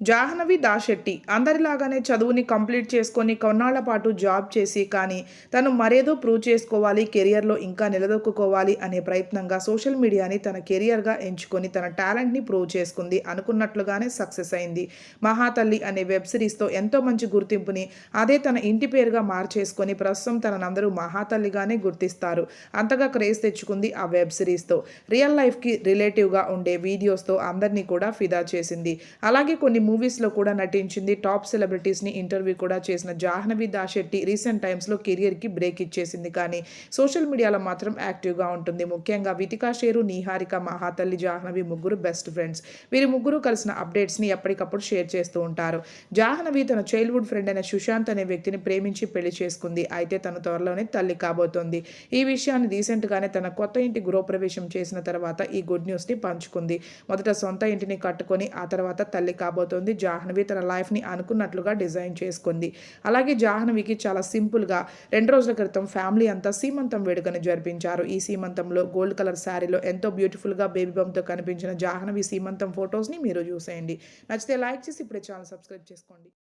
జాహ్నవి దాశెట్టి అందరిలాగానే చదువుని కంప్లీట్ చేసుకొని కొన్నాళ్ళ పాటు జాబ్ చేసి కానీ తను మరేదో ప్రూవ్ చేసుకోవాలి కెరియర్లో ఇంకా నిలదొక్కుకోవాలి అనే ప్రయత్నంగా సోషల్ మీడియాని తన కెరియర్గా ఎంచుకొని తన టాలెంట్ని ప్రూవ్ చేసుకుంది అనుకున్నట్లుగానే సక్సెస్ అయింది. మహాతల్లి అనే వెబ్ సిరీస్తో ఎంతో మంచి గుర్తింపుని అదే తన ఇంటి పేరుగా మార్చేసుకొని ప్రస్తుతం తనందరూ మహాతల్లిగానే గుర్తిస్తారు. అంతగా క్రేజ్ తెచ్చుకుంది ఆ వెబ్ సిరీస్తో. రియల్ లైఫ్కి రిలేటివ్గా ఉండే వీడియోస్తో అందరినీ కూడా ఫిదా చేసింది. అలాగే కొన్ని మూవీస్లో కూడా నటించింది. టాప్ సెలబ్రిటీస్ని ఇంటర్వ్యూ కూడా చేసిన జాహ్నవి దాశెట్టి రీసెంట్ టైమ్స్లో కెరియర్కి బ్రేక్ ఇచ్చేసింది. కానీ సోషల్ మీడియాలో మాత్రం యాక్టివ్గా ఉంటుంది. ముఖ్యంగా వితికా షేరు నీహారిక మహాతల్లి జాహ్నవి ముగ్గురు బెస్ట్ ఫ్రెండ్స్. వీరి ముగ్గురు కలిసిన అప్డేట్స్ని ఎప్పటికప్పుడు షేర్ చేస్తూ ఉంటారు. జాహ్నవి తన చైల్డ్హుడ్ ఫ్రెండ్ అయిన సుశాంత్ అనే వ్యక్తిని ప్రేమించి పెళ్ళి చేసుకుంది. అయితే తన త్వరలోనే తల్లి కాబోతోంది. ఈ విషయాన్ని రీసెంట్గానే తన కొత్త ఇంటి గృహప్రవేశం చేసిన తర్వాత ఈ గుడ్ న్యూస్ని పంచుకుంది. మొదట సొంత ఇంటిని కట్టుకొని ఆ తర్వాత తల్లి కాబోతోంది. జాహ్నవి తన లైఫ్ని అనుకున్నట్లుగా డిజైన్ చేసుకుంది. అలాగే జాహ్నవికి చాలా సింపుల్గా రెండు రోజుల క్రితం ఫ్యామిలీ అంతా సీమంతం వేడుకని జరిపించారు. ఈ సీమంతంలో గోల్డ్ కలర్ శారీలో ఎంతో బ్యూటిఫుల్గా బేబీ బంతో కనిపించిన జాహ్నవి సీమంతం ఫొటోస్ని మీరు చూసేయండి. నచ్చితే లైక్ చేసి ఇప్పుడే ఛానల్ సబ్స్క్రైబ్ చేసుకోండి.